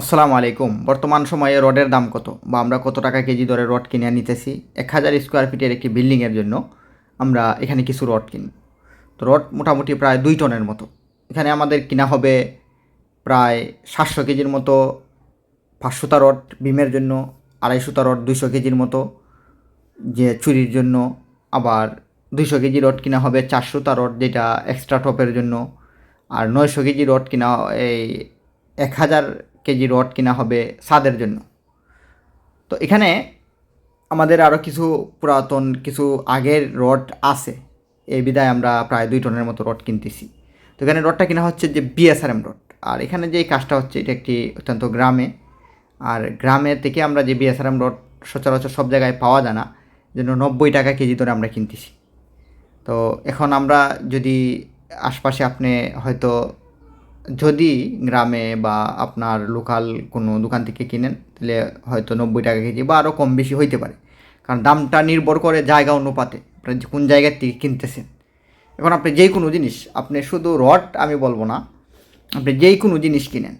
আসসালামু আলাইকুম। বর্তমান সময়ে রডের দাম কত? বা আমরা কত টাকা কেজি দরে রড কিনে নিতেছি? এক হাজার স্কোয়ার ফিটের একটি বিল্ডিংয়ের জন্য আমরা এখানে কিছু রড কিনব। তো রড মোটামুটি প্রায় দুই টনের মতো। এখানে আমাদের কিনা হবে প্রায় সাতশো কেজির মতো পাঁচশোটা রড বিমের জন্য, আড়াইশোটা রড দুইশো কেজির মতো যে চুরির জন্য, আবার দুইশো কেজি রড কিনা হবে চারশোটা রড যেটা এক্সট্রা টপের জন্য, আর নয়শো কেজি রড কিনা এই এক হাজার কেজি রড কিনা হবে ছাদের জন্য। তো এখানে আমাদের আরও কিছু পুরাতন, কিছু আগের রড আছে। এই বিদায় আমরা প্রায় দুই টনের মতো রড কিনতেছি। তো এখানে রডটা কিনা হচ্ছে যে বিএসআরএম রড। আর এখানে যে কাজটা হচ্ছে, এটা একটি অত্যন্ত গ্রামে। আর গ্রামে থেকে আমরা যে বিএসআরএম রড সচরাচর সব জায়গায় পাওয়া যায় না জন্য নব্বই টাকা কেজি ধরে আমরা কিনতেছি। তো এখন আমরা যদি আশপাশে আপনি হয়তো যদি গ্রামে বা আপনার লোকাল কোনো দোকান থেকে কিনেন, তাহলে হয়তো নব্বই টাকা কেজি বা আরও কম বেশি হইতে পারে। কারণ দামটা নির্ভর করে জায়গা অনুপাতে, আপনি কোন জায়গার থেকে কিনতেছেন। এখন আপনি যেই কোনো জিনিস, আপনি শুধু রড আমি বলব না, আপনি যেই কোনো জিনিস কিনেন।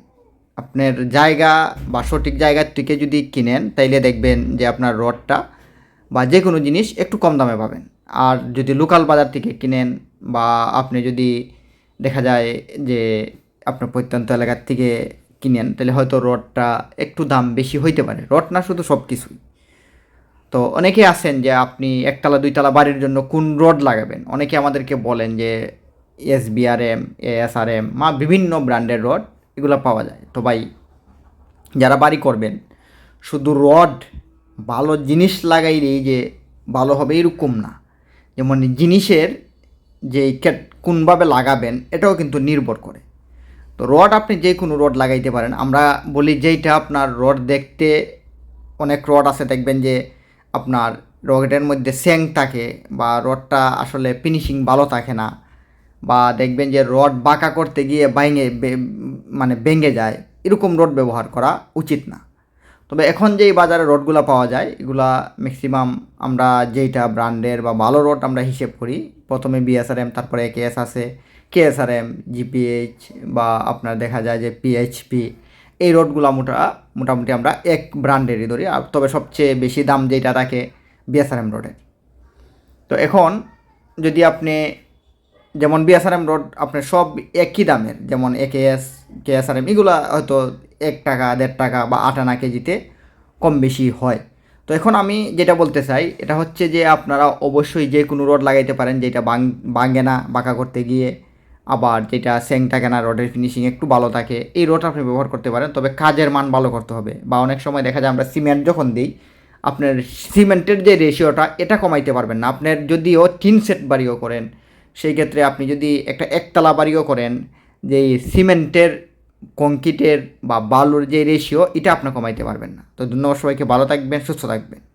আপনার জায়গা বা সঠিক জায়গার থেকে যদি কিনেন, তাইলে দেখবেন যে আপনার রডটা বা যে কোনো জিনিস একটু কম দামে পাবেন। আর যদি লোকাল বাজার থেকে কিনেন বা আপনি যদি দেখা যায় যে আপনার প্রত্যন্ত এলাকার থেকে কিনেন তাহলে হয়তো রডটা একটু দাম বেশি হইতে পারে। রড না, শুধু সব কিছুই। তো অনেকে আছেন যে আপনি একতলা, দুইতলা বাড়ির জন্য কোন রড লাগাবেন? অনেকে আমাদেরকে বলেন যে এস বিআরএম এএসআরএম, মা, বিভিন্ন ব্র্যান্ডের রড, এগুলো পাওয়া যায়। তো ভাই, যারা বাড়ি করবেন, শুধু রড ভালো জিনিস লাগাইলেই যে ভালো হবে এরকম না। যেমন জিনিসের যে কোনভাবে লাগাবেন, এটাও কিন্তু নির্ভর করে। তো রড আপনি যে কোনো রড লাগাইতে পারেন। আমরা বলি যেইটা আপনার রড দেখতে অনেক রড আছে, দেখবেন যে আপনার রডের মধ্যে স্যাং থাকে বা রডটা আসলে ফিনিশিং ভালো থাকে না বা দেখবেন যে রড বাঁকা করতে গিয়ে বাইঙে মানে ভেঙে যায়। এরকম রড ব্যবহার করা উচিত না। তবে এখন যেই বাজারে রডগুলো পাওয়া যায়, এগুলা ম্যাক্সিমাম আমরা যেইটা ব্র্যান্ডের বা ভালো রড আমরা হিসেব করি, প্রথমে বিএসআরএম তারপরে কেএস আছে। কেএসআরএম জিপিএইচ বা আপনার দেখা যায় যে পিএইচপি এই রডগুলো মোটা, মোটামুটি আমরা এক ব্র্যান্ডেরই ধরি। আর তবে সবচেয়ে বেশি দাম যেটা থাকে বিএসআরএম রডের। তো এখন যদি আপনি, যেমন বিএসআরএম রোড, আপনার সব একই দামের, যেমন একেএস কেএসআরএম এগুলো হয়তো এক টাকা, দেড় টাকা বা আট আনা কেজিতে কম বেশি হয়। তো এখন আমি যেটা বলতে চাই, এটা হচ্ছে যে আপনারা অবশ্যই যে কোনো রড লাগাইতে পারেন, যেটা বাং বাঙ্গে না, বাঁকা করতে গিয়ে আবার যেটা স্যাং থাকে না রডের ফিনিশিং একটু ভালো থাকে, এই রড আপনি ব্যবহার করতে পারেন। তবে কাজের মান ভালো করতে হবে বা অনেক সময় দেখা যায় আমরা সিমেন্ট যখন দিই, আপনার সিমেন্টের যে রেশিওটা এটা কমাইতে পারবেন না। আপনার যদিও তিন সেট বাড়িও করেন, সেই ক্ষেত্রে আপনি যদি একটা একতলা বাড়িও করেন, যে সিমেন্টের কংক্রিটের বা বালুর যে রেশিও এটা আপনি কমাইতে পারবেন না। তো ধন্যবাদ সবাইকে, ভালো থাকবেন, সুস্থ থাকবেন।